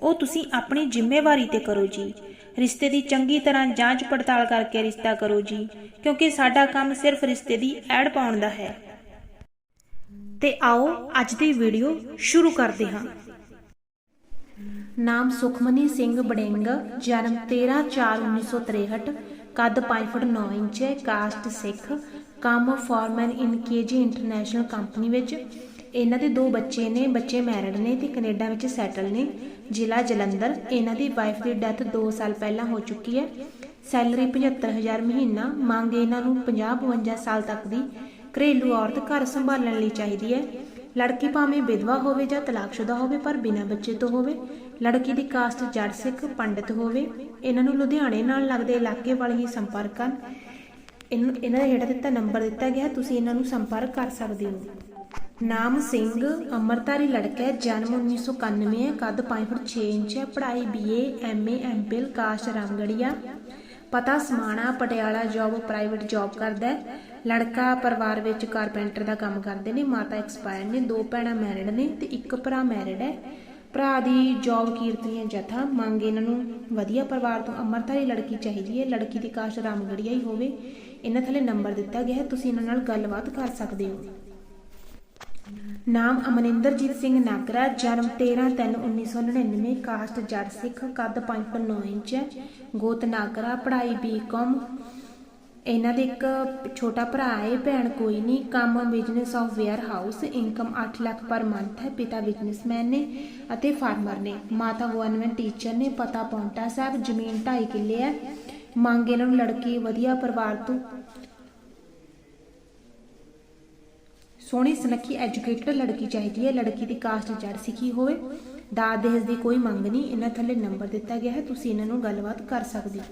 ਉਹ ਤੁਸੀਂ ਆਪਣੀ ਜ਼ਿੰਮੇਵਾਰੀ ਤੇ ਕਰੋ ਜੀ। ਰਿਸ਼ਤੇ ਦੀ ਚੰਗੀ ਤਰ੍ਹਾਂ ਜਾਂਚ ਪੜਤਾਲ ਕਰਕੇ ਰਿਸ਼ਤਾ ਕਰੋ ਜੀ, ਕਿਉਂਕਿ ਸਾਡਾ ਕੰਮ ਸਿਰਫ ਰਿਸ਼ਤੇ ਦੀ ਐਡ ਪਾਉਣ ਦਾ ਹੈ। ਤੇ ਆਓ ਅੱਜ ਦੀ ਵੀਡੀਓ ਸ਼ੁਰੂ ਕਰਦੇ ਹਾਂ। ਨਾਮ ਸੁਖਮਨੀ ਸਿੰਘ ਬੜਿੰਗ, ਜਨਮ 13/4/1963 ਕੱਦ 5 ਫੁੱਟ 9 ਇੰਚ ਹੈ ਕਾਸਟ ਸਿੱਖ, ਕੰਮ foreman in KG international company ਵਿੱਚ ਇਹਨਾਂ ਦੇ ਦੋ ਬੱਚੇ ਨੇ, ਬੱਚੇ ਮੈਰਿਡ ਨੇ ਤੇ ਕੈਨੇਡਾ ਵਿੱਚ ਸੈਟਲ ਨੇ। ਜ਼ਿਲ੍ਹਾ ਜਲੰਧਰ, ਇਹਨਾਂ ਦੀ ਵਾਈਫ ਦੀ ਡੈਥ 2 ਸਾਲ ਪਹਿਲਾਂ ਹੋ ਚੁੱਕੀ ਹੈ। ਸੈਲਰੀ 75000 ਮਹੀਨਾ, ਮੰਗ ਇਹਨਾਂ ਨੂੰ 50-52 ਸਾਲ ਤੱਕ ਦੀ ਘਰੇਲੂ ਔਰਤ ਘਰ ਸੰਭਾਲਣ ਲਈ ਚਾਹੀਦੀ ਹੈ। ਲੜਕੀ ਭਾਵੇਂ ਵਿਧਵਾ ਹੋਵੇ ਜਾਂ ਤਲਾਕਸ਼ੁਦਾ ਹੋਵੇ, ਪਰ ਬਿਨਾਂ ਬੱਚੇ ਤੋਂ ਹੋਵੇ। ਲੜਕੀ ਦੀ ਕਾਸਟ ਜੜ ਸਿੱਖ, ਪੰਡਿਤ ਹੋਵੇ। ਇਹਨਾਂ ਨੂੰ ਲੁਧਿਆਣੇ ਨਾਲ ਲੱਗਦੇ ਇਲਾਕੇ ਵਾਲੇ ਹੀ ਸੰਪਰਕ ਕਰਨ। ਇਹਨੂੰ, ਇਹਨਾਂ ਦਾ ਜਿਹੜਾ ਦਿੱਤਾ ਨੰਬਰ ਦਿੱਤਾ ਗਿਆ, ਤੁਸੀਂ ਇਹਨਾਂ ਨੂੰ ਸੰਪਰਕ ਕਰ ਸਕਦੇ ਹੋ। ਨਾਮ ਸਿੰਘ ਅਮਰਤਾਰੀ ਲੜਕਾ ਹੈ, ਜਨਮ 1991 ਹੈ ਕੱਦ 5 ਫੁੱਟ 6 ਇੰਚ ਹੈ, ਪੜ੍ਹਾਈ ਬੀਏ ਐਮਏ ਐਮਪਿਲ ਕਾਸ਼ ਰਾਮਗੜੀਆ ਪਤਾ Samana, Patiala job private job ਕਰਦਾ ਹੈ। ਲੜਕਾ ਪਰਿਵਾਰ ਵਿੱਚ ਕਾਰਪੈਂਟਰ ਦਾ ਕੰਮ ਕਰਦੇ ਨੇ, ਮਾਤਾ ਐਕਸਪਾਇਰ ਨੇ, ਦੋ ਭੈਣਾਂ ਮੈਰਿਡ ਨੇ ਤੇ ਇੱਕ ਭਰਾ ਮੈਰਿਡ ਹੈ। ਭਰਾ ਦੀ ਜੌਬ ਕੀਰਤਨੀਆਂ ਜਥਾ, ਮੰਗ ਇਹਨਾਂ ਨੂੰ ਵਧੀਆ ਪਰਿਵਾਰ ਤੋਂ ਅਮਰਤਾਰੀ ਲੜਕੀ ਚਾਹੀਦੀ ਹੈ, ਲੜਕੀ ਦੀ ਕਾਸਟ ਰਾਮਗੜੀਆ ਹੀ ਹੋਵੇ। ਇਹਨਾਂ ਥੱਲੇ ਨੰਬਰ ਦਿੱਤਾ ਗਿਆ ਹੈ, ਤੁਸੀਂ ਇਹਨਾਂ ਨਾਲ ਗੱਲਬਾਤ ਕਰ ਸਕਦੇ ਹੋ। ਨਾਮ ਅਮਨਿੰਦਰਜੀਤ ਸਿੰਘ ਨਾਗਰਾ, ਜਨਮ 13/3/1999 ਕਾਸਟ ਜੱਟ ਸਿੱਖ, ਕੱਦ 5.9 ਇੰਚ, ਗੋਤ ਨਾਗਰਾ, ਪੜ੍ਹਾਈ ਬੀਕਾਮ ਇਹਨਾਂ ਦੇ ਇੱਕ ਛੋਟਾ ਭਰਾ ਹੈ, ਭੈਣ ਕੋਈ ਨਹੀਂ, ਕੰਮ business of warehouse income 8 lakh per month ਹੈ, ਪਿਤਾ ਬਿਜ਼ਨਸਮੈਨ ਨੇ ਅਤੇ ਫਾਰਮਰ ਨੇ। ਮਾਤਾ ਗਵਰਨਮੈਂਟ ਟੀਚਰ ਨੇ, ਪਤਾ ਪੌਂਟਾ ਸਾਹਿਬ, ਜ਼ਮੀਨ 2.5 ਕਿੱਲੇ ਹੈ। ਮੰਗ ਇਹਨਾਂ ਨੂੰ ਲੜਕੀ, ਵਧੀਆ ਪਰਿਵਾਰ ਤੋਂ ਸੋਹਣੀ, ਸੁਨੱਖੀ ਐਜੂਕੇਟਡ ਲੜਕੀ ਚਾਹੀਦੀ ਹੈ। ਲੜਕੀ ਦੀ ਕਾਸਟ ਜੜ ਸਿੱਖੀ ਹੋਵੇ? ਦਾਜ ਦਹੇਜ ਦੀ ਕੋਈ ਮੰਗ ਨਹੀਂ। ਇਹਨਾਂ ਥੱਲੇ ਨੰਬਰ ਦਿੱਤਾ ਗਿਆ ਹੈ। ਤੁਸੀਂ ਇਹਨਾਂ ਨੂੰ ਗੱਲਬਾਤ ਕਰ ਸਕਦੇ ਹੋ।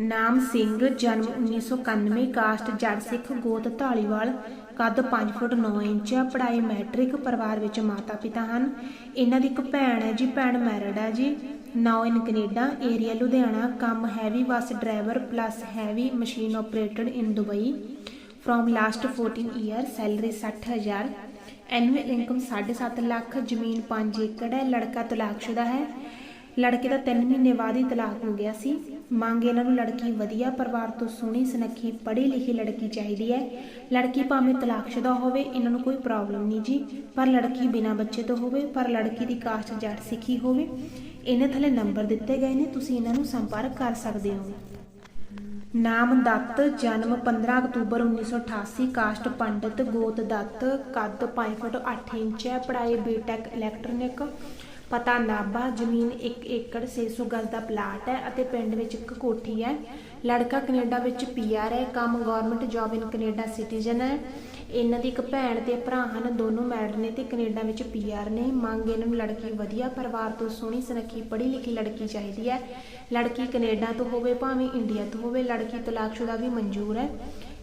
ਨਾਮ ਸਿੰਘ, ਜਨਮ 1991 ਕਾਸਟ ਜੜ ਸਿੱਖ ਗੋਤ ਢਾਲੀਵਾਲ ਕੱਦ 5 ਫੁੱਟ 9 ਇੰਚ ਹੈ ਪੜ੍ਹਾਈ ਮੈਟ੍ਰਿਕ, ਪਰਿਵਾਰ ਵਿੱਚ ਮਾਤਾ ਪਿਤਾ ਹਨ। ਇਹਨਾਂ ਦੀ ਇੱਕ ਭੈਣ ਹੈ ਜੀ, ਭੈਣ ਮੈਰਿਡ ਹੈ ਜੀ। Now in Canada, area Ludhiana, ਕੰਮ heavy bus driver plus heavy machine operated in Dubai from last 14 year salary 60000 annual income 7.5 lakh, ਜ਼ਮੀਨ 5 ਏਕੜ ਹੈ, ਲੜਕਾ ਤਲਾਕਸ਼ੁਦਾ ਹੈ। ਲੜਕੇ ਦਾ 3 ਮਹੀਨੇ ਬਾਅਦ ਹੀ ਤਲਾਕ ਹੋ ਗਿਆ ਸੀ। ਮੰਗ ਇਹਨਾਂ ਨੂੰ ਲੜਕੀ ਵਧੀਆ, ਪਰਿਵਾਰ ਤੋਂ ਸੋਹਣੀ, ਸੁਨੱਖੀ ਪੜ੍ਹੀ ਲਿਖੀ ਲੜਕੀ ਚਾਹੀਦੀ ਹੈ। ਲੜਕੀ ਭਾਵੇਂ ਤਲਾਕਸ਼ੁਦਾ ਹੋਵੇ, ਇਹਨਾਂ ਨੂੰ ਕੋਈ ਪ੍ਰੋਬਲਮ ਨਹੀਂ ਜੀ। ਪਰ ਲੜਕੀ ਬਿਨਾਂ ਬੱਚੇ ਤੋਂ ਹੋਵੇ, ਪਰ ਲੜਕੀ ਦੀ ਕਾਸਟ ਜੱਟ ਸਿੱਖੀ ਹੋਵੇ, ਇਹਨਾਂ ਥੱਲੇ ਨੰਬਰ ਦਿੱਤੇ ਗਏ ਨੇ, ਤੁਸੀਂ ਇਹਨਾਂ ਨੂੰ ਸੰਪਰਕ ਕਰ ਸਕਦੇ ਹੋ। ਨਾਮ ਦੱਤ ਜਨਮ 15 ਅਕਤੂਬਰ 1988 ਕਾਸਟ ਪੰਡਿਤ ਗੋਤ ਦੱਤ, ਕੱਦ 5 ਫੁੱਟ 8 ਇੰਚ ਹੈ ਪੜ੍ਹਾਈ ਬੀਟੈਕ ਇਲੈਕਟ੍ਰੋਨਿਕ ਪਤਾ ਨਾਬਾ ਜ਼ਮੀਨ 1 ਏਕੜ 600 ਗਜ਼ ਦਾ ਪਲਾਟ ਹੈ ਅਤੇ ਪਿੰਡ ਵਿੱਚ ਇੱਕ ਕੋਠੀ ਹੈ। ਲੜਕਾ ਕੈਨੇਡਾ ਵਿੱਚ ਪੀਆਰ ਹੈ, ਕੰਮ government job in Canada citizen ਹੈ। ਇਹਨਾਂ ਦੀ ਇੱਕ ਭੈਣ ਤੇ ਭਰਾ ਹਨ, ਦੋਨੋਂ ਮੈਰਿਡ ਨੇ ਤੇ ਕੈਨੇਡਾ ਵਿੱਚ ਪੀਆਰ ਨੇ। ਮੰਗ ਇਹਨਾਂ ਨੂੰ ਲੜਕੀ ਵਧੀਆ ਪਰਿਵਾਰ ਤੋਂ ਸੋਹਣੀ, ਸੁਨੱਖੀ ਪੜ੍ਹੀ ਲਿਖੀ ਲੜਕੀ ਚਾਹੀਦੀ ਹੈ। ਲੜਕੀ ਕੈਨੇਡਾ ਤੋਂ ਹੋਵੇ, ਭਾਵੇਂ ਇੰਡੀਆ ਤੋਂ ਹੋਵੇ, ਲੜਕੀ ਤਲਾਕਸ਼ੁਦਾ ਵੀ ਮਨਜ਼ੂਰ ਹੈ।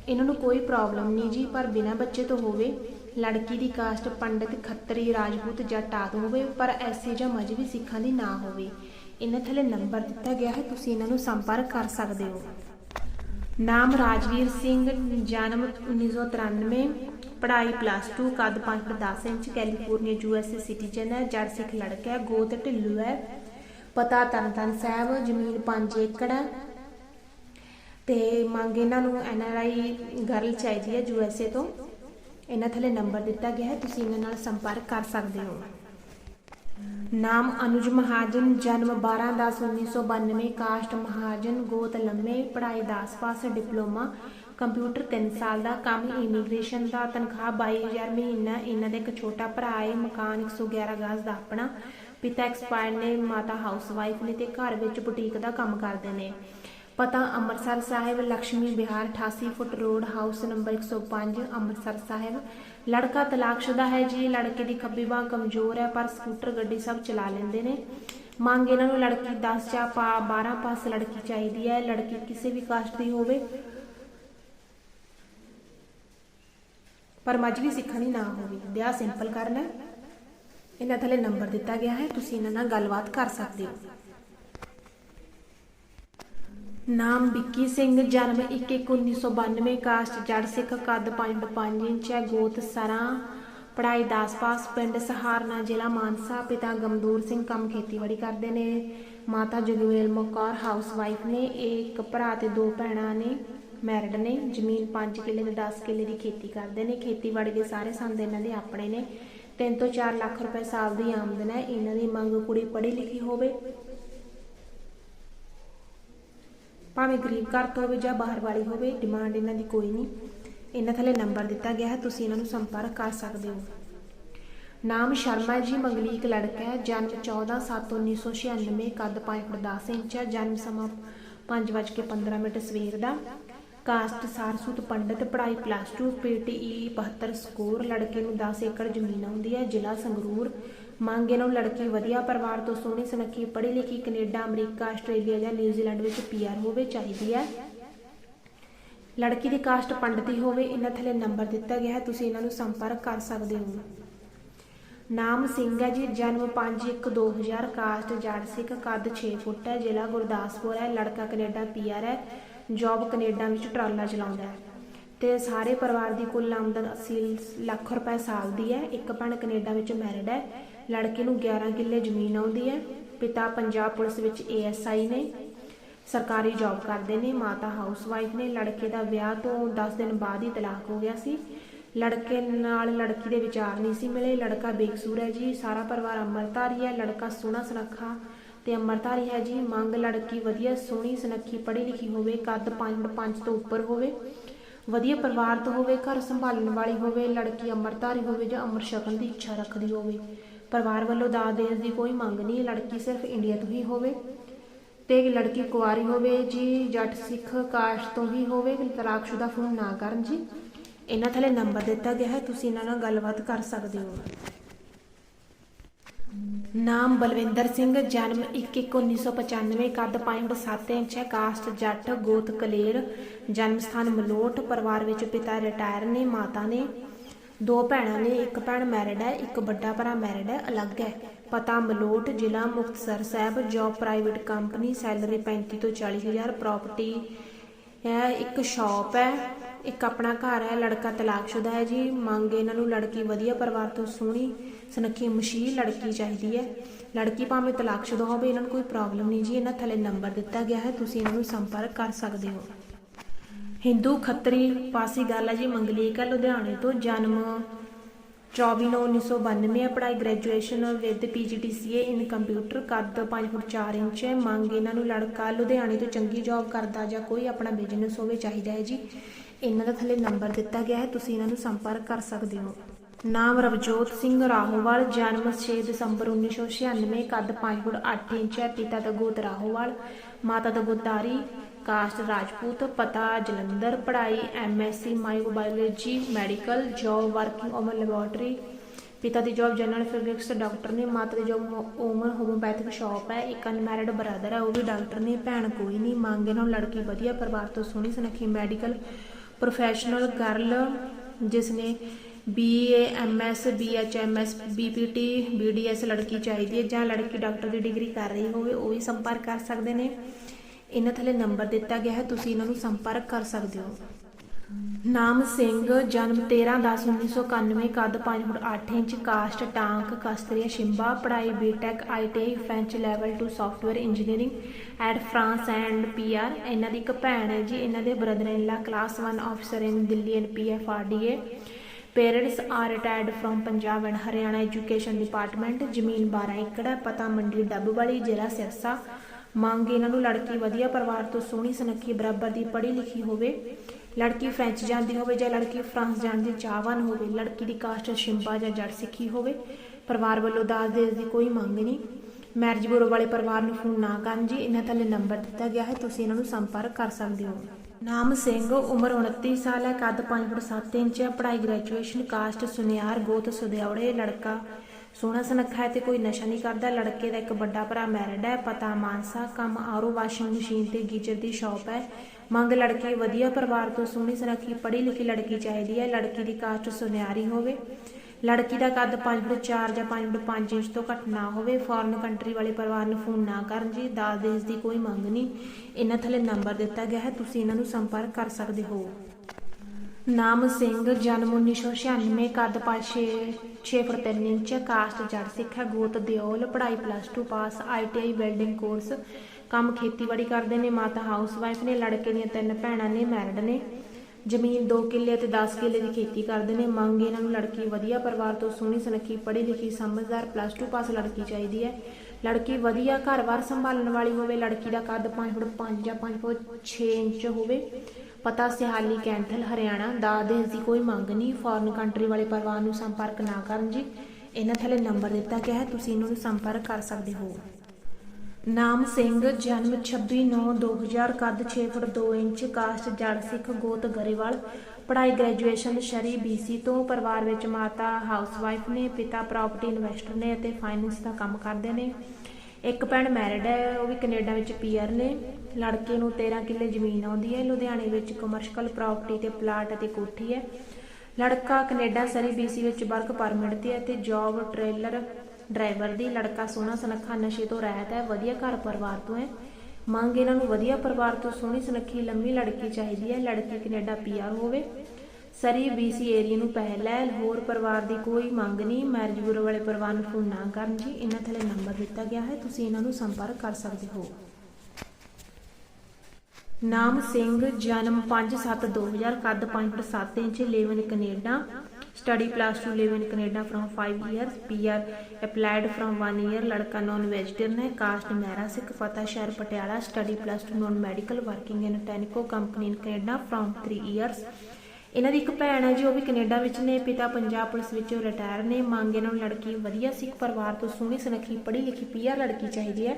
ਇਹਨਾਂ ਨੂੰ ਕੋਈ ਪ੍ਰੋਬਲਮ ਨਹੀਂ ਜੀ, ਪਰ ਬਿਨਾਂ ਬੱਚੇ ਤੋਂ ਹੋਵੇ, ਲੜਕੀ ਦੀ ਕਾਸਟ ਪੰਡਿਤ, ਖੱਤਰੀ, ਰਾਜਪੂਤ ਜਾਂ ਟਾਤ ਹੋਵੇ, ਪਰ ਐਸੇ ਜਾਂ ਮਜਬੀ ਸਿੱਖਾਂ ਦੀ ਨਾ ਹੋਵੇ। ਇਹਨਾਂ ਥੱਲੇ ਨੰਬਰ ਦਿੱਤਾ ਗਿਆ ਹੈ, ਤੁਸੀਂ ਇਹਨਾਂ ਨੂੰ ਸੰਪਰਕ ਕਰ ਸਕਦੇ ਹੋ। ਨਾਮ ਰਾਜਵੀਰ ਸਿੰਘ, ਜਨਮ 1993 ਪੜ੍ਹਾਈ ਪਲੱਸ 2 ਕੱਦ 5 foot 10 inch California U USA citizen ਹੈ, ਜੜ ਸਿੱਖ ਲੜਕਾ ਹੈ, ਗੋਤ ਢਿੱਲੂ ਹੈ, ਪਤਾ ਤਰਨਤਨ ਸਾਹਿਬ, ਜ਼ਮੀਨ 5 ਏਕੜ ਹੈ। ਤੇ ਮੰਗ ਇਹਨਾਂ ਨੂੰ ਐੱਨ ਆਰ ਆਈ ਗਰਲ ਚਾਹੀਦੀ ਹੈ ਯੂ ਐੱਸ ਏ ਤੋਂ। ਇਹਨਾਂ ਥੱਲੇ ਨੰਬਰ ਦਿੱਤਾ ਗਿਆ ਹੈ, ਤੁਸੀਂ ਇਹਨਾਂ ਨਾਲ ਸੰਪਰਕ ਕਰ ਸਕਦੇ ਹੋ। ਨਾਮ ਅਨੁਜ ਮਹਾਜਨ, ਜਨਮ 12/10/1992 ਕਾਸਟ ਮਹਾਜਨ, ਗੋਤ ਲੰਮੇ, ਪੜ੍ਹਾਈ 10 ਪਾਸ, ਡਿਪਲੋਮਾ, ਕੰਪਿਊਟਰ 3 ਸਾਲ ਦਾ, ਕੰਮ ਇਮੀਗ੍ਰੇਸ਼ਨ ਦਾ, ਤਨਖਾਹ 22000 ਮਹੀਨਾ, ਇਹਨਾਂ ਦਾ ਇੱਕ ਛੋਟਾ ਭਰਾ ਹੈ ਮਕਾਨ 111 ਗਜ਼ ਦਾ ਆਪਣਾ, ਪਿਤਾ ਐਕਸਪਾਇਰ ਨੇ, ਮਾਤਾ ਹਾਊਸ ਵਾਈਫ ਨੇ ਤੇ ਘਰ ਵਿੱਚ ਬੁਟੀਕ ਦਾ ਕੰਮ ਕਰਦੇ ਨੇ। ਪਤਾ Amritsar Sahib Lakshmi Vihar 88 foot road, house number 105 Amritsar Sahib. ਲੜਕਾ ਤਲਾਕਸ਼ੁਦਾ ਹੈ ਜੀ, ਲੜਕੇ ਦੀ ਖੱਬੀ ਬਾਹ ਕਮਜ਼ੋਰ ਹੈ, ਪਰ ਸਕੂਟਰ ਗੱਡੀ ਸਭ ਚਲਾ ਲੈਂਦੇ ਨੇ। ਮੰਗ ਇਹਨਾਂ ਨੂੰ ਲੜਕੀ 10 ਜਾਂ ਪਾ 12 ਪਾਸ ਲੜਕੀ ਚਾਹੀਦੀ ਹੈ। ਲੜਕੀ ਕਿਸੇ ਵੀ ਕਾਸਟ ਦੀ ਹੋਵੇ, ਪਰ ਮਜਬੀ ਸਿੱਖਾਂ ਦੀ ਨਾ ਹੋਵੇ। ਵਿਆਹ ਸਿੰਪਲ ਕਰਨਾ ਇਹਨਾਂ ਥੱਲੇ ਨੰਬਰ ਦਿੱਤਾ ਗਿਆ ਹੈ। ਤੁਸੀਂ ਇਹਨਾਂ ਨਾਲ ਗੱਲਬਾਤ ਕਰ ਸਕਦੇ ਹੋ। ਨਾਮ ਵਿੱਕੀ ਸਿੰਘ, ਜਨਮ 1/1992 ਕਾਸਟ ਜੜ ਸਿੱਖ, ਕੱਦ 5.5 ਇੰਚ ਹੈ ਗੋਤ ਸਰਾਂ, ਪੜ੍ਹਾਈ 10 ਪਾਸ, ਪਿੰਡ ਸਹਾਰਨਾ, ਜ਼ਿਲ੍ਹਾ ਮਾਨਸਾ, ਪਿਤਾ ਗਮਦੂਰ ਸਿੰਘ ਕੰਮ ਖੇਤੀਬਾੜੀ ਕਰਦੇ ਨੇ। ਮਾਤਾ ਜਗਵੇਲ ਮਕੌਰ ਹਾਊਸ ਵਾਈਫ ਨੇ। ਇਹ ਇੱਕ ਭਰਾ ਤੇ ਦੋ ਭੈਣਾਂ ਨੇ, ਮੈਰਿਡ ਨੇ। ਜ਼ਮੀਨ 5 ਕਿੱਲੇ ਤੇ 10 ਕਿੱਲੇ ਦੀ ਖੇਤੀ ਕਰਦੇ ਨੇ। ਖੇਤੀਬਾੜੀ ਦੇ ਸਾਰੇ ਸੰਦ ਇਹਨਾਂ ਦੇ ਆਪਣੇ ਨੇ। 3 ਤੋਂ 4 ਲੱਖ ਰੁਪਏ ਸਾਲ ਦੀ ਆਮਦਨ ਹੈ। ਇਹਨਾਂ ਦੀ ਮੰਗ ਕੁੜੀ ਪੜ੍ਹੀ ਲਿਖੀ ਹੋਵੇ। ਭਾਵੇਂ ਗਰੀਬ ਘਰ ਤੋਂ ਹੋਵੇ ਜਾਂ ਬਾਹਰ ਵਾਲੀ ਹੋਵੇ ਡਿਮਾਂਡ ਇਹਨਾਂ ਦੀ ਕੋਈ ਨਹੀਂ। ਇਹਨਾਂ ਥੱਲੇ ਨੰਬਰ ਦਿੱਤਾ ਗਿਆ ਹੈ, ਤੁਸੀਂ ਇਹਨਾਂ ਨੂੰ ਸੰਪਰਕ ਕਰ ਸਕਦੇ ਹੋ। ਨਾਮ ਸ਼ਰਮਾ ਜੀ ਮੰਗਲੀਕ ਲੜਕਾ ਹੈ, ਜਨਮ 14/7/1996 ਕੱਦ 5 ਫੁੱਟ 10 ਇੰਚ ਹੈ, ਜਨਮ ਸਮਾਂ 5:15 ਮਿੰਟ ਸਵੇਰ ਦਾ। ਕਾਸਟ, ਸਾਰਸੂਤ, ਪੰਡਿਤ, ਪੜ੍ਹਾਈ ਪਲੱਸ 2 ਪੀਟੀਈ 72 ਸਕੋਰ, ਲੜਕੇ ਨੂੰ 10 ਏਕੜ ਜ਼ਮੀਨ ਆਉਂਦੀ ਹੈ, ਜ਼ਿਲ੍ਹਾ ਸੰਗਰੂਰ। ਮੰਗ ਇਹਨਾਂ ਨੂੰ ਲੜਕੀ ਵਧੀਆ ਪਰਿਵਾਰ ਤੋਂ ਸੋਹਣੀ ਸੁਨੱਖੀ ਪੜ੍ਹੀ ਲਿਖੀ ਕੈਨੇਡਾ, ਅਮਰੀਕਾ, ਆਸਟ੍ਰੇਲੀਆ ਜਾਂ ਨਿਊਜ਼ੀਲੈਂਡ ਵਿੱਚ ਪੀਆਰ ਹੋਵੇ ਚਾਹੀਦੀ ਹੈ। ਲੜਕੀ ਦੀ ਕਾਸਟ ਪੰਡਤੀ ਹੋਵੇ, ਇਹਨਾਂ ਥੱਲੇ ਨੰਬਰ ਦਿੱਤਾ ਗਿਆ ਹੈ, ਤੁਸੀਂ ਇਹਨਾਂ ਨੂੰ ਸੰਪਰਕ ਕਰ ਸਕਦੇ ਹੋ। ਨਾਮ ਸਿੰਘ ਹੈ ਜੀ, ਜਨਮ 5/1/2000 ਕਾਸਟ ਜੜ ਸਿੱਖ ਕੱਦ 6 ਫੁੱਟ ਹੈ, ਜ਼ਿਲ੍ਹਾ ਗੁਰਦਾਸਪੁਰ ਹੈ, ਲੜਕਾ ਕੈਨੇਡਾ ਪੀਆਰ ਹੈ, ਜੌਬ ਕੈਨੇਡਾ ਵਿੱਚ ਟਰਾਲਾ ਚਲਾਉਂਦਾ ਹੈ। ਤੇ ਸਾਰੇ ਪਰਿਵਾਰ ਦੀ ਕੁੱਲ ਆਮਦਨ 80 ਲੱਖ ਰੁਪਏ ਸਾਲ ਦੀ ਹੈ, ਇੱਕ ਭੈਣ ਕੈਨੇਡਾ ਵਿੱਚ ਮੈਰਿਡ ਹੈ ਲੜਕੇ ਨੂੰ 11 ਕਿੱਲੇ ਜ਼ਮੀਨ ਆਉਂਦੀ ਹੈ। ਪਿਤਾ ਪੰਜਾਬ ਪੁਲਿਸ ਵਿੱਚ ਏਐਸਆਈ ਨੇ। ਸਰਕਾਰੀ ਜੌਬ ਕਰਦੇ ਨੇ। ਮਾਤਾ ਹਾਊਸਵਾਈਫ ਨੇ। ਲੜਕੇ ਦਾ ਵਿਆਹ ਤੋਂ 10 ਦਿਨ ਬਾਅਦ ਹੀ ਤਲਾਕ ਹੋ ਗਿਆ ਸੀ। ਲੜਕੇ ਨਾਲ ਲੜਕੀ ਦੇ ਵਿਚਾਰ ਨਹੀਂ ਸੀ ਮਿਲੇ। ਲੜਕਾ ਬੇਕਸੂਰ ਹੈ ਜੀ। ਸਾਰਾ ਪਰਿਵਾਰ ਅੰਮ੍ਰਿਤਧਾਰੀ ਹੈ। ਲੜਕਾ ਸੋਹਣਾ ਸੁਨੱਖਾ ਤੇ ਅੰਮ੍ਰਿਤਧਾਰੀ ਹੈ ਜੀ। ਮੰਗ ਲੜਕੀ ਵਧੀਆ, ਸੋਹਣੀ, ਸੁਨੱਖੀ ਪੜ੍ਹੀ ਲਿਖੀ ਹੋਵੇ। ਕੱਦ 5.5 ਤੋਂ ਉੱਪਰ ਹੋਵੇ। ਵਧੀਆ ਪਰਿਵਾਰ ਤੋਂ ਹੋਵੇ। ਘਰ ਸੰਭਾਲਣ ਵਾਲੀ ਹੋਵੇ। ਲੜਕੀ ਅੰਮ੍ਰਿਤਧਾਰੀ ਹੋਵੇ ਜਾਂ ਅੰਮ੍ਰਿਤ ਛਕਣ ਦੀ ਇੱਛਾ ਰੱਖਦੀ ਹੋਵੇ। ਪਰਿਵਾਰ ਵੱਲੋਂ ਦਾਜ ਦੇਣ ਦੀ ਕੋਈ ਮੰਗ ਨਹੀਂ ਲੜਕੀ ਸਿਰਫ ਇੰਡੀਆ ਤੋਂ ਹੀ ਹੋਵੇ ਤੇ ਲੜਕੀ ਕੁਆਰੀ ਹੋਵੇ ਜੀ, ਜੱਟ ਸਿੱਖ ਕਾਸਟ ਤੋਂ ਹੀ ਹੋਵੇ, ਤਲਾਕਸ਼ੁਦਾ ਫੋਨ ਨਾ ਕਰਨ ਜੀ। ਇਹਨਾਂ ਥੱਲੇ ਨੰਬਰ ਦਿੱਤਾ ਗਿਆ ਹੈ, ਤੁਸੀਂ ਇਹਨਾਂ ਨਾਲ ਗੱਲਬਾਤ ਕਰ ਸਕਦੇ ਹੋ। ਨਾਮ ਬਲਵਿੰਦਰ ਸਿੰਘ, ਜਨਮ 1/1995 ਕੱਦ 5.7 ਇੰਚ ਹੈ, ਕਾਸਟ ਜੱਟ, ਗੋਤ ਕਲੇਰ, ਜਨਮ ਸਥਾਨ ਮਲੋਟ, ਪਰਿਵਾਰ ਵਿੱਚ ਪਿਤਾ ਰਿਟਾਇਰ ਨੇ, ਮਾਤਾ ਨੇ। ਦੋ ਭੈਣਾਂ ਨੇ, ਇੱਕ ਭੈਣ ਮੈਰਿਡ ਹੈ, ਇੱਕ ਵੱਡਾ ਭਰਾ ਮੈਰਿਡ ਹੈ, ਅਲੱਗ ਹੈ। ਪਤਾ ਮਲੋਟ ਜ਼ਿਲ੍ਹਾ Muktsar Sahib job private company salary 35 ਤੋਂ 40 ਹਜ਼ਾਰ ਪ੍ਰਾਪਰਟੀ ਹੈ, ਇੱਕ ਸ਼ਾਪ ਹੈ, ਇੱਕ ਆਪਣਾ ਘਰ ਹੈ, ਲੜਕਾ ਤਲਾਕਸ਼ੁਦਾ ਹੈ ਜੀ। ਮੰਗ ਇਹਨਾਂ ਨੂੰ ਲੜਕੀ ਵਧੀਆ ਪਰਿਵਾਰ ਤੋਂ ਸੋਹਣੀ, ਸੁਨੱਖੀ ਮਸ਼ੀਰ ਲੜਕੀ ਚਾਹੀਦੀ ਹੈ। ਲੜਕੀ ਭਾਵੇਂ ਤਲਾਕਸ਼ੁਦਾ ਹੋਵੇ, ਇਹਨਾਂ ਨੂੰ ਕੋਈ ਪ੍ਰੋਬਲਮ ਨਹੀਂ ਜੀ। ਇਹਨਾਂ ਥੱਲੇ ਨੰਬਰ ਦਿੱਤਾ ਗਿਆ ਹੈ, ਤੁਸੀਂ ਇਹਨਾਂ ਨੂੰ ਸੰਪਰਕ ਕਰ ਸਕਦੇ ਹੋ। ਹਿੰਦੂ ਖੱਤਰੀ ਪਾਸੀ ਗੱਲ ਹੈ ਜੀ ਮੰਗਲੀਕਾ ਲੁਧਿਆਣੇ ਤੋਂ, ਜਨਮ 24/9/1992 ਹੈ ਪੜ੍ਹਾਈ graduation with PGDCA in computer ਕੱਦ 5 ਫੁੱਟ 4 ਇੰਚ ਹੈ, ਮੰਗ ਇਹਨਾਂ ਨੂੰ ਲੜਕਾ ਲੁਧਿਆਣੇ ਤੋਂ ਚੰਗੀ ਜੌਬ ਕਰਦਾ ਜਾਂ ਕੋਈ ਆਪਣਾ ਬਿਜ਼ਨਸ ਹੋਵੇ ਚਾਹੀਦਾ ਹੈ ਜੀ। ਇਹਨਾਂ ਦਾ ਥੱਲੇ ਨੰਬਰ ਦਿੱਤਾ ਗਿਆ ਹੈ, ਤੁਸੀਂ ਇਹਨਾਂ ਨੂੰ ਸੰਪਰਕ ਕਰ ਸਕਦੇ ਹੋ। ਨਾਮ ਰਵਜੋਤ ਸਿੰਘ ਰਾਹੋਵਾਲ, ਜਨਮ 6 ਦਸੰਬਰ 1996 ਕੱਦ 5 ਫੁੱਟ 8 ਇੰਚ ਹੈ, ਪਿਤਾ ਦਾ ਗੋਤ ਰਾਹੋਵਾਲ, ਮਾਤਾ ਦਾ ਗੋਤਾਰੀ ਕਾਸਟ ਰਾਜਪੂਤ, ਪਤਾ ਜਲੰਧਰ, ਪੜ੍ਹਾਈ MSc microbiology medical, job, working Oman laboratory. ਪਿਤਾ ਦੀ ਜੌਬ ਜਨਰਲ ਫਿਜ਼ਿਕਸ, ਡਾਕਟਰ ਨੇ, ਮਾਤਾ ਦੀ ਜੌਬ ਓਮਨ ਹੋਮੋਪੈਥਿਕ ਸ਼ਾਪ ਹੈ, ਇੱਕ ਅਨਮੈਰਿਡ ਬ੍ਰਦਰ ਹੈ, ਉਹ ਵੀ ਡਾਕਟਰ ਨੇ, ਭੈਣ ਕੋਈ ਨਹੀਂ, ਮੰਗ ਨਾਲ ਲੜਕੀ ਵਧੀਆ, ਪਰਿਵਾਰ ਤੋਂ ਸੋਹਣੀ, ਸੁਨੱਖੀ, ਮੈਡੀਕਲ, ਪ੍ਰੋਫੈਸ਼ਨਲ ਗਰਲ, ਜਿਸ ਨੇ BA MS BHMS BPT BDS ਲੜਕੀ ਚਾਹੀਦੀ ਹੈ, ਜਾਂ ਲੜਕੀ ਡਾਕਟਰ ਦੀ ਡਿਗਰੀ ਕਰ ਰਹੀ ਹੋਵੇ, ਉਹ ਵੀ ਸੰਪਰਕ ਕਰ ਸਕਦੇ ਨੇ। ਇਹਨਾਂ ਥੱਲੇ ਨੰਬਰ ਦਿੱਤਾ ਗਿਆ ਹੈ, ਤੁਸੀਂ ਇਹਨਾਂ ਨੂੰ ਸੰਪਰਕ ਕਰ ਸਕਦੇ ਹੋ। ਨਾਮ ਸਿੰਘ, ਜਨਮ 13/10/1991 ਕੱਦ 5 foot 8 inch caste Tank, Kshatriya, Shimba, ਪੜ੍ਹਾਈ BTech ITI French level 2 software engineering at France and PR ਇਹਨਾਂ ਦੀ ਇੱਕ ਭੈਣ ਹੈ ਜੀ, ਇਹਨਾਂ ਦੇ brother in law class 1 officer in Delhi and PFRDA parents are retired from Punjab and Haryana education department ਜ਼ਮੀਨ 12 ਏਕੜ ਹੈ, ਪਤਾ ਮੰਡੀ ਡੱਬ ਵਾਲੀ, ਜ਼ਿਲ੍ਹਾ ਸਿਰਸਾ। ਮੰਗ ਇਹਨਾਂ ਨੂੰ ਲੜਕੀ ਵਧੀਆ ਪਰਿਵਾਰ ਤੋਂ ਸੋਹਣੀ ਸੁਨੱਖੀ ਬਰਾਬਰ ਦੀ ਪੜ੍ਹੀ ਲਿਖੀ ਹੋਵੇ, ਲੜਕੀ ਫ੍ਰੈਂਚ ਜਾਣਦੀ ਹੋਵੇ ਜਾਂ ਲੜਕੀ ਫਰਾਂਸ ਜਾਣ ਦੀ ਚਾਹਵਾਨ ਹੋਵੇ, ਲੜਕੀ ਦੀ ਕਾਸਟ ਸ਼ਿੰਪਾ ਜਾਂ ਜੜ ਸਿੱਖੀ ਹੋਵੇ, ਪਰਿਵਾਰ ਵੱਲੋਂ ਦਾਜ ਦੇਜ ਦੀ ਕੋਈ ਮੰਗ ਨਹੀਂ। ਮੈਰਿਜ ਬਿਊਰੋ ਵਾਲੇ ਪਰਿਵਾਰ ਨੂੰ ਫੋਨ ਨਾ ਕਰਨ ਜੀ, ਇਹਨਾਂ ਥੱਲੇ ਨੰਬਰ ਦਿੱਤਾ ਗਿਆ ਹੈ, ਤੁਸੀਂ ਇਹਨਾਂ ਨੂੰ ਸੰਪਰਕ ਕਰ ਸਕਦੇ ਹੋ। ਨਾਮ ਸਿੰਘ, ਉਮਰ 29 ਸਾਲ ਹੈ, ਕੱਦ 5 ਫੁੱਟ 7 ਇੰਚ ਹੈ, ਪੜ੍ਹਾਈ ਗ੍ਰੈਜੂਏਸ਼ਨ ਕਾਸਟ ਸੁਨਿਆਰ ਗੋਤ ਸੁਦਿਆਵੜੇ, ਲੜਕਾ ਸੋਹਣਾ ਸੁਨੱਖਾ ਹੈ ਤੇ ਕੋਈ ਨਸ਼ਾ ਨਹੀਂ ਕਰਦਾ। ਲੜਕੇ ਦਾ ਇੱਕ ਵੱਡਾ ਭਰਾ ਮੈਰਿਡ ਹੈ। ਪਤਾ, ਮਾਨਸਾ ਕੰਮ ਆਰੋ ਵਾਸ਼ਿੰਗ ਮਸ਼ੀਨ ਤੇ ਗੀਜ਼ਰ ਦੀ ਸ਼ਾਪ ਹੈ। ਮੰਗ ਲੜਕੀ ਵਧੀਆ ਪਰਿਵਾਰ ਤੋਂ ਸੋਹਣੀ ਸੁਨੱਖੀ ਪੜ੍ਹੀ ਲਿਖੀ ਲੜਕੀ ਚਾਹੀਦੀ ਹੈ। ਲੜਕੀ ਦੀ ਕਾਸਟ ਸੁਨਿਆਰੀ ਹੋਵੇ। ਲੜਕੀ ਦਾ ਕੱਦ 5 ਫੁੱਟ 4 ਜਾਂ 5 ਫੁੱਟ 5 ਇੰਚ ਤੋਂ ਘੱਟ ਨਾ ਹੋਵੇ। ਫੋਰਨ ਕੰਟਰੀ ਵਾਲੇ ਪਰਿਵਾਰ ਨੂੰ ਫੋਨ ਨਾ ਕਰਨ ਜੀ। ਦਾਜ ਦੇਜ ਦੀ ਕੋਈ ਮੰਗ ਨਹੀਂ। ਇਹਨਾਂ ਥੱਲੇ ਨੰਬਰ ਦਿੱਤਾ ਗਿਆ ਹੈ। ਤੁਸੀਂ ਇਹਨਾਂ ਨੂੰ ਸੰਪਰਕ ਕਰ ਸਕਦੇ ਹੋ। ਨਾਮ ਸਿੰਘ, ਜਨਮ 1996 ਕੱਦ 5 6 ਫੁੱਟ 3 ਇੰਚ ਕਾਸਟ ਜੜ ਸਿੱਖ ਹੈ, ਗੋਤ ਦਿਓਲ, ਪੜ੍ਹਾਈ plus 2 pass ITI building course ਕੰਮ ਖੇਤੀਬਾੜੀ ਕਰਦੇ ਨੇ, ਮਾਤਾ ਹਾਊਸ ਵਾਈਫ ਨੇ, ਲੜਕੇ ਦੀਆਂ ਤਿੰਨ ਭੈਣਾਂ ਨੇ ਮੈਰਿਡ ਨੇ। ਜ਼ਮੀਨ 2 ਕਿੱਲੇ ਤੇ 10 ਕਿੱਲੇ ਦੀ ਖੇਤੀ ਕਰਦੇ ਨੇ, ਮੰਗ ਇਹਨਾਂ ਨੂੰ, ਲੜਕੀ ਵਧੀਆ ਪਰਿਵਾਰ ਤੋਂ ਸੋਹਣੀ, ਸੁਨੱਖੀ ਪੜ੍ਹੀ ਲਿਖੀ ਸਮਝਦਾਰ ਪਲੱਸ 2 ਪਾਸ ਲੜਕੀ ਚਾਹੀਦੀ ਹੈ। ਲੜਕੀ ਵਧੀਆ ਘਰ-ਬਾਰ ਸੰਭਾਲਣ ਵਾਲੀ ਹੋਵੇ, ਲੜਕੀ ਦਾ ਕੱਦ 5 ਫੁੱਟ 5 ਜਾਂ 5 ਫੁੱਟ 6 ਇੰਚ ਹੋਵੇ, ਪਤਾ ਸਿਹਾਲੀ ਕੈਂਥਲ, ਹਰਿਆਣਾ, ਦਾ ਦੇਸ਼ ਦੀ ਕੋਈ ਮੰਗ ਨਹੀਂ ਫੋਰਨ ਕੰਟਰੀ ਵਾਲੇ ਪਰਿਵਾਰ ਨੂੰ ਸੰਪਰਕ ਨਾ ਕਰਨ ਜੀ। ਇਹਨਾਂ ਥੱਲੇ ਨੰਬਰ ਦਿੱਤਾ ਗਿਆ ਹੈ, ਤੁਸੀਂ ਇਹਨਾਂ ਨੂੰ ਸੰਪਰਕ ਕਰ ਸਕਦੇ ਹੋ। ਨਾਮ ਸਿੰਘ, ਜਨਮ 26/9/2000 ਕੱਦ 6 ਫੁੱਟ 2 ਇੰਚ ਕਾਸਟ ਜੜ ਸਿੱਖ, ਗੋਤ, ਗਰੇਵਾਲ। ਪੜ੍ਹਾਈ ਗ੍ਰੈਜੂਏਸ਼ਨ ਸ਼ਰੀ ਬੀਸੀ ਤੋਂ ਪਰਿਵਾਰ ਵਿੱਚ ਮਾਤਾ, ਹਾਊਸਵਾਈਫ ਨੇ, ਪਿਤਾ ਪ੍ਰਾਪਰਟੀ ਇਨਵੈਸਟਰ ਨੇ ਅਤੇ ਫਾਈਨੈਂਸ ਦਾ ਕੰਮ ਕਰਦੇ ਨੇ। ਇੱਕ ਭੈਣ ਮੈਰਿਡ ਹੈ, ਉਹ ਵੀ ਕੈਨੇਡਾ ਵਿੱਚ ਪੀਆਰ ਨੇ। ਲੜਕੇ ਨੂੰ 13 ਕਿੱਲੇ ਜ਼ਮੀਨ ਆਉਂਦੀ ਹੈ। ਲੁਧਿਆਣੇ ਵਿੱਚ ਕਮਰਸ਼ੀਅਲ ਪ੍ਰਾਪਰਟੀ ਤੇ ਪਲਾਟ ਅਤੇ ਕੋਠੀ ਹੈ। ਲੜਕਾ ਕੈਨੇਡਾ ਸਰੀ ਬੀਸੀ ਵਿੱਚ ਵਰਕ ਪਰਮਿਟ ਤੇ ਹੈ ਤੇ ਜੌਬ ਟ੍ਰੇਲਰ ਡਰਾਈਵਰ ਦੀ ਲੜਕਾ ਸੋਹਣਾ ਸੁਨੱਖਾ ਨਸ਼ੇ ਤੋਂ ਰਹਿਤ ਹੈ। ਵਧੀਆ ਘਰ ਪਰਿਵਾਰ ਤੋਂ ਹੈ। ਮੰਗ ਇਹਨਾਂ ਨੂੰ ਵਧੀਆ ਪਰਿਵਾਰ ਤੋਂ ਸੋਹਣੀ ਸੁਨੱਖੀ ਲੰਮੀ ਲੜਕੀ ਚਾਹੀਦੀ ਹੈ। ਲੜਕੀ ਕੈਨੇਡਾ ਪੀਆਰ ਹੋਵੇ। ਸਰੀ ਬੀਸੀ ਏਰੀਆ ਨੂੰ ਪਹਿਲਾ ਹੈ। ਹੋਰ ਪਰਿਵਾਰ ਦੀ ਕੋਈ ਮੰਗ ਨਹੀਂ। ਮੈਰਿਜ ਬਿਊਰੋ ਵਾਲੇ ਪਰਿਵਾਰ ਨੂੰ ਫੋਨ ਨਾ ਕਰਨ ਜੀ। ਇਹਨਾਂ ਥੱਲੇ ਨੰਬਰ ਦਿੱਤਾ ਗਿਆ ਹੈ। ਤੁਸੀਂ ਇਹਨਾਂ ਨੂੰ ਸੰਪਰਕ ਕਰ ਸਕਦੇ ਹੋ। ਨਾਮ ਸਿੰਘ, ਜਨਮ 5/7/2000 ਕੱਦ 5 foot 7 inch live in Canada. Study plus 2 live in Canada from 5 years PR applied from 1 year ਲੜਕਾ ਨੌਨ ਵੈਜੀਟੇਰੀਅਨ ਹੈ ਕਾਸਟ ਮਹਿਰਾ ਸਿੱਖ ਪਤਾ ਸ਼ਹਿਰ Patiala study plus 2 non medical working in ਟੈਨਿਕੋ company in Canada from 3 years ਇਹਨਾਂ ਦੀ ਇੱਕ ਭੈਣ ਹੈ ਜੀ ਉਹ ਵੀ ਕੈਨੇਡਾ ਵਿੱਚ ਨੇ ਪਿਤਾ ਪੰਜਾਬ ਪੁਲਿਸ ਵਿੱਚੋਂ ਰਿਟਾਇਰ ਨੇ ਮੰਗ ਇਹਨਾਂ ਨੂੰ ਲੜਕੀ ਵਧੀਆ ਸਿੱਖ ਪਰਿਵਾਰ ਤੋਂ ਸੋਹਣੀ ਸੁਨੱਖੀ ਪੜ੍ਹੀ ਲਿਖੀ ਪੀਆਰ ਲੜਕੀ ਚਾਹੀਦੀ ਹੈ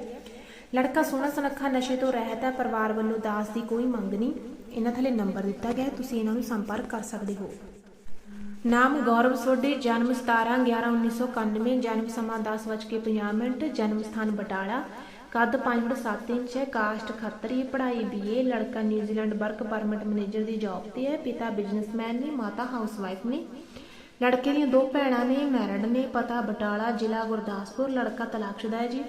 ਲੜਕਾ ਸੋਹਣਾ ਸੁਨੱਖਾ ਨਸ਼ੇ ਤੋਂ ਰਹਿਤ ਹੈ ਪਰਿਵਾਰ ਵੱਲੋਂ ਦਾਸ ਦੀ ਕੋਈ ਮੰਗ ਨਹੀਂ ਇਹਨਾਂ ਥੱਲੇ ਨੰਬਰ ਦਿੱਤਾ ਗਿਆ ਤੁਸੀਂ ਇਹਨਾਂ ਨੂੰ ਸੰਪਰਕ ਕਰ ਸਕਦੇ ਹੋ ਨਾਮ ਗੌਰਵ ਸੋਢੀ, ਜਨਮ 17 11 1991 ਜਨਮ ਸਮਾਂ 10:50 ਮਿੰਟ, ਜਨਮ ਸਥਾਨ ਬਟਾਲਾ, ਕੱਦ 5 ਫੁੱਟ 7 ਇੰਚ ਹੈ ਕਾਸਟ ਖੱਤਰੀ, ਪੜ੍ਹਾਈ ਬੀਏ ਲੜਕਾ New Zealand, work permit manager ਦੀ ਜੌਬ ਤੇ ਹੈ, ਪਿਤਾ ਬਿਜ਼ਨਸਮੈਨ ਨੇ, ਮਾਤਾ ਹਾਊਸਵਾਈਫ ਨੇ। ਲੜਕੇ ਦੀਆਂ ਦੋ ਭੈਣਾਂ ਨੇ ਮੈਰਿਡ ਨੇ, ਪਤਾ ਬਟਾਲਾ, ਜ਼ਿਲ੍ਹਾ ਗੁਰਦਾਸਪੁਰ, ਲੜਕਾ ਤਲਾਕਸ਼ੁਦਾ ਹੈ ਜੀ।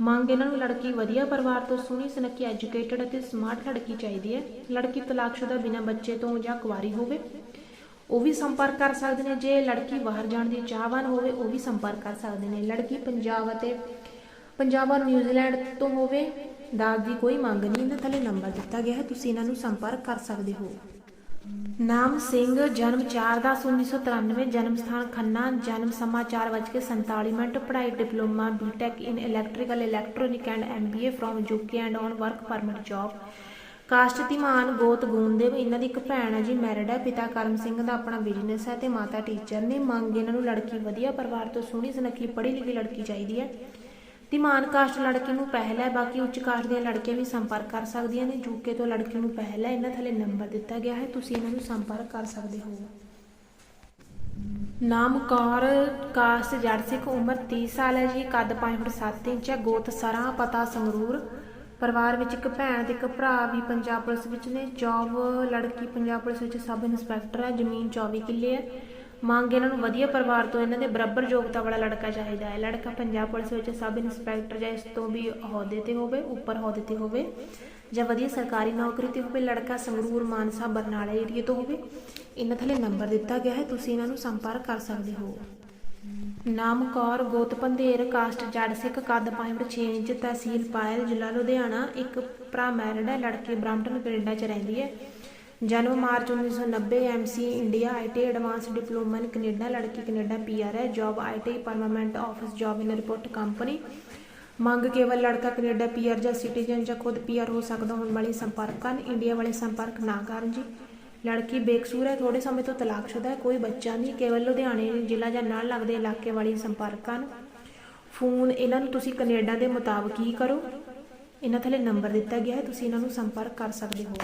ਮੰਗ ਇਹਨਾਂ ਨੂੰ ਲੜਕੀ ਵਧੀਆ ਪਰਿਵਾਰ ਤੋਂ ਸੋਹਣੀ, ਸੁਨੱਖੀ ਐਜੂਕੇਟਡ ਅਤੇ ਸਮਾਰਟ ਲੜਕੀ ਚਾਹੀਦੀ ਹੈ। ਲੜਕੀ ਤਲਾਕਸ਼ੁਦਾ ਬਿਨਾਂ ਬੱਚੇ ਤੋਂ ਜਾਂ ਕੁਆਰੀ ਹੋਵੇ। ਉਹ ਵੀ ਸੰਪਰਕ ਕਰ ਸਕਦੇ ਨੇ। ਜੇ ਲੜਕੀ ਬਾਹਰ ਜਾਣ ਦੀ ਚਾਹਵਾਨ ਹੋਵੇ, ਉਹ ਵੀ ਸੰਪਰਕ ਕਰ ਸਕਦੇ ਨੇ। ਲੜਕੀ ਪੰਜਾਬ ਅਤੇ ਪੰਜਾਬ ਔਰ ਨਿਊਜ਼ੀਲੈਂਡ ਤੋਂ ਹੋਵੇ, ਦਾਜ ਦੀ ਕੋਈ ਮੰਗ ਨਹੀਂ। ਇਹਨਾਂ ਥੱਲੇ ਨੰਬਰ ਦਿੱਤਾ ਗਿਆ ਹੈ। ਤੁਸੀਂ ਇਹਨਾਂ ਨੂੰ ਸੰਪਰਕ ਕਰ ਸਕਦੇ ਹੋ। ਨਾਮ ਸਿੰਘ, ਜਨਮ 4/10/1993 ਜਨਮ ਸਥਾਨ ਖੰਨਾ, ਜਨਮ ਸਮਾਂ 4:47 ਮਿੰਟ, ਪੜ੍ਹਾਈ, diploma BTech in electrical electronic and MBA from UK and on work permit job caste ਗੋਤ ਗੂੰਦੇਵ ਇਹਨਾਂ ਦੀ ਇੱਕ ਭੈਣ ਹੈ ਜੀ ਮੈਰਿਡ ਹੈ, ਪਿਤਾ ਕਰਮ ਸਿੰਘ ਦਾ ਆਪਣਾ ਬਿਜ਼ਨਸ ਹੈ ਤੇ ਮਾਤਾ ਟੀਚਰ ਨੇ ਮੰਗ ਇਹਨਾਂ ਨੂੰ ਲੜਕੀ ਵਧੀਆ ਪਰਿਵਾਰ ਤੋਂ ਸੋਹਣੀ ਸੁਨੱਖੀ ਪੜ੍ਹੀ ਲਿਖੀ ਲੜਕੀ ਚਾਹੀਦੀ ਹੈ। ਧੀਮਾਨ ਕਾਸਟ ਲੜਕੀ ਨੂੰ ਪਹਿਲਾ ਹੈ, ਬਾਕੀ ਉੱਚ ਕਾਸਟ ਦੀਆਂ ਲੜਕੀਆਂ ਵੀ ਸੰਪਰਕ ਕਰ ਸਕਦੀਆਂ ਨੇ ਯੂਕੇ ਤੋਂ ਲੜਕੀ ਨੂੰ ਪਹਿਲਾ ਹੈ, ਇਹਨਾਂ ਥੱਲੇ ਨੰਬਰ ਦਿੱਤਾ ਗਿਆ ਹੈ, ਤੁਸੀਂ ਇਹਨਾਂ ਨੂੰ ਸੰਪਰਕ ਕਰ ਸਕਦੇ ਹੋ। ਨਾਮ ਕੌਰ ਕਾਸਟ ਜੜ ਸਿੱਖ ਉਮਰ 30 ਸਾਲ ਹੈ ਜੀ, ਕੱਦ 5 ਫੁੱਟ 7 ਇੰਚ ਹੈ, ਗੋਤ ਸਰਾਂ, ਪਤਾ ਸੰਗਰੂਰ। ਪਰਿਵਾਰ ਵਿੱਚ ਇੱਕ ਭੈਣ ਤੇ ਇੱਕ ਭਰਾ ਵੀ ਪੰਜਾਬ ਪੁਲਿਸ ਵਿੱਚ ਨੇ। ਜੌਬ ਲੜਕੀ ਪੰਜਾਬ ਪੁਲਿਸ ਵਿੱਚ ਸਬ ਇੰਸਪੈਕਟਰ ਹੈ, ਜ਼ਮੀਨ 24 ਕਿੱਲੇ ਹੈ। ਮੰਗ ਇਹਨਾਂ ਨੂੰ ਵਧੀਆ ਪਰਿਵਾਰ ਤੋਂ ਇਹਨਾਂ ਦੇ ਬਰਾਬਰ ਯੋਗਤਾ ਵਾਲਾ ਲੜਕਾ ਚਾਹੀਦਾ ਹੈ। ਲੜਕਾ ਪੰਜਾਬ ਪੁਲਿਸ ਵਿੱਚ ਸਬ ਇੰਸਪੈਕਟਰ ਜਾਂ ਇਸ ਤੋਂ ਵੀ ਅਹੁਦੇ ਤੇ ਹੋਵੇ, ਉੱਪਰ ਅਹੁਦੇ ਤੇ ਹੋਵੇ ਜਾਂ ਵਧੀਆ ਸਰਕਾਰੀ ਨੌਕਰੀ ਤੇ ਹੋਵੇ, ਲੜਕਾ ਸੰਗਰੂਰ ਮਾਨਸਾ ਬਰਨਾਲਾ ਏਰੀਏ ਤੋਂ ਹੋਵੇ, ਇਹਨਾਂ ਥੱਲੇ ਨੰਬਰ ਦਿੱਤਾ ਗਿਆ ਹੈ। ਤੁਸੀਂ ਇਹਨਾਂ ਨੂੰ ਸੰਪਰਕ ਕਰ ਸਕਦੇ ਹੋ। ਨਾਮ ਕੌਰ ਗੋਤ ਪੰਧੇਰ, ਕਾਸਟ ਜੜ ਸਿੱਖ, ਕੱਦ 5.6 ਇੰਚ ਤਹਿਸੀਲ ਪਾਇਲ, ਜ਼ਿਲ੍ਹਾ ਲੁਧਿਆਣਾ, ਇੱਕ ਭਰਾ ਮੈਰਿਡ ਹੈ, ਲੜਕੀ ਬ੍ਰਾਂਪਟਨ ਕੈਨੇਡਾ ਚ ਰਹਿੰਦੀ ਹੈ। ਜਨਮ March 1990 MC India IT advance diploma in Canada, ਲੜਕੀ ਕੈਨੇਡਾ ਪੀਆਰ ਹੈ, job IT permanent office, job in report company. ਮੰਗ ਕੇਵਲ ਲੜਕਾ ਕੈਨੇਡਾ ਪੀਆਰ ਜਾਂ ਸਿਟੀਜ਼ਨ ਜਾਂ ਖੁਦ ਪੀਆਰ ਹੋ ਸਕਦਾ ਹੋਣ ਵਾਲੀ ਸੰਪਰਕ ਕਰਨ ਇੰਡੀਆ ਵਾਲੇ ਸੰਪਰਕ ਨਾ ਕਰਨ ਜੀ। ਲੜਕੀ ਬੇਕਸੂਰ ਹੈ ਥੋੜੇ ਸਮੇਂ ਤੋਂ ਤਲਾਕਸ਼ੁਦਾ ਹੈ, ਕੋਈ ਬੱਚਾ ਨਹੀਂ, ਕੇਵਲ ਲੁਧਿਆਣੇ ਜ਼ਿਲ੍ਹਾ ਜਾਂ ਨਾਲ ਲੱਗਦੇ ਇਲਾਕੇ ਵਾਲੀ ਸੰਪਰਕ ਕਰਨ ਫੋਨ ਇਹਨਾਂ ਨੂੰ, ਤੁਸੀਂ ਕੈਨੇਡਾ ਦੇ ਮੁਤਾਬਕ ਹੀ ਕਰੋ। ਇਹਨਾਂ ਥੱਲੇ ਨੰਬਰ ਦਿੱਤਾ ਗਿਆ ਹੈ, ਤੁਸੀਂ ਇਹਨਾਂ ਨੂੰ ਸੰਪਰਕ ਕਰ ਸਕਦੇ ਹੋ।